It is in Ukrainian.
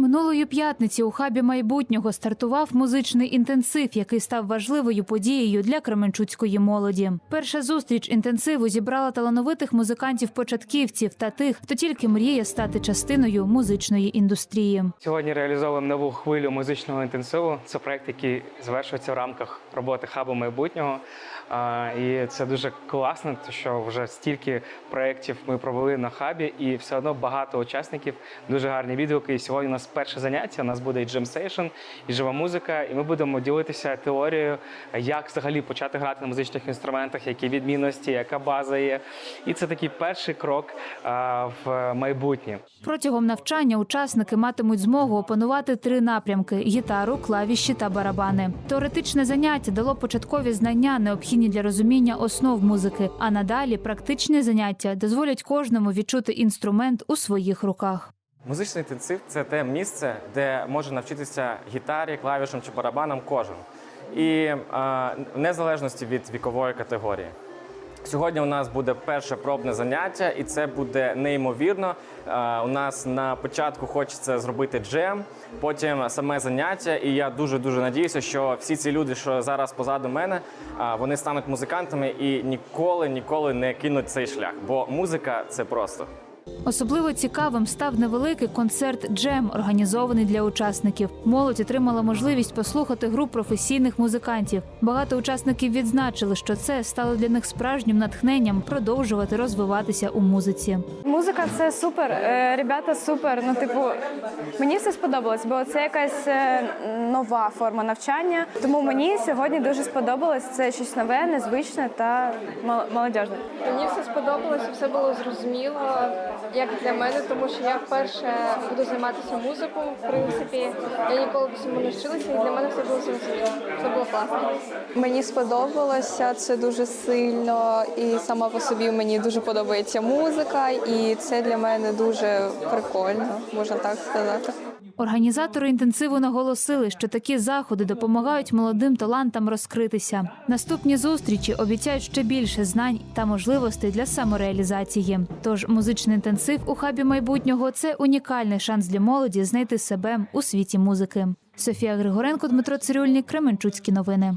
Минулої п'ятниці у хабі майбутнього стартував музичний інтенсив, який став важливою подією для кременчуцької молоді. Перша зустріч інтенсиву зібрала талановитих музикантів-початківців та тих, хто тільки мріє стати частиною музичної індустрії. Сьогодні реалізовуємо нову хвилю музичного інтенсиву. Це проект, який завершується в рамках роботи хабу майбутнього. І це дуже класно, що вже стільки проєктів ми провели на хабі, і все одно багато учасників, дуже гарні відгуки. І сьогодні у нас перше заняття. У нас буде і джем-сейшн, і жива музика. І ми будемо ділитися теорією, як взагалі почати грати на музичних інструментах, які відмінності, яка база є. І це такий перший крок а, в майбутнє. Протягом навчання учасники матимуть змогу опанувати три напрямки: гітару, клавіші та барабани. Теоретичне заняття дало початкові знання, необхідні для розуміння основ музики. А надалі практичні заняття дозволять кожному відчути інструмент у своїх руках. Музичний інтенсив це те місце, де може навчитися гітарі, клавішам чи барабанам кожен. І в незалежності від вікової категорії. Сьогодні у нас буде перше пробне заняття, і це буде неймовірно. У нас на початку хочеться зробити джем, потім саме заняття. І я дуже дуже надіюся, що всі ці люди, що зараз позаду мене, вони стануть музикантами і ніколи ніколи не кинуть цей шлях. Бо музика це просто. Особливо цікавим став невеликий концерт Джем, організований для учасників. Молодь отримала можливість послухати гру професійних музикантів. Багато учасників відзначили, що це стало для них справжнім натхненням продовжувати розвиватися у музиці. Музика це супер. е, Ребята супер. Ну, типу, мені все сподобалось, бо це якась е, нова форма навчання. Тому мені сьогодні дуже сподобалось. Це щось нове, незвичне та мол- молодіжне. Мені все сподобалося, все було зрозуміло, як для мене, тому що я вперше буду займатися музикою, в принципі. Я ніколи до цьому не вчилася, і для мене все було зрозуміло. Все було класно. Мені сподобалося це дуже сильно, і сама по собі мені дуже подобається музика, і це для мене дуже прикольно, можна так сказати. Організатори інтенсиву наголосили, що такі заходи допомагають молодим талантам розкритися. Наступні зустрічі обіцяють ще більше знань та можливостей для самореалізації. Тож музичний інтенсив у хабі майбутнього це унікальний шанс для молоді знайти себе у світі музики. Софія Григоренко, Дмитро Цирюльник, Кременчуцькі новини.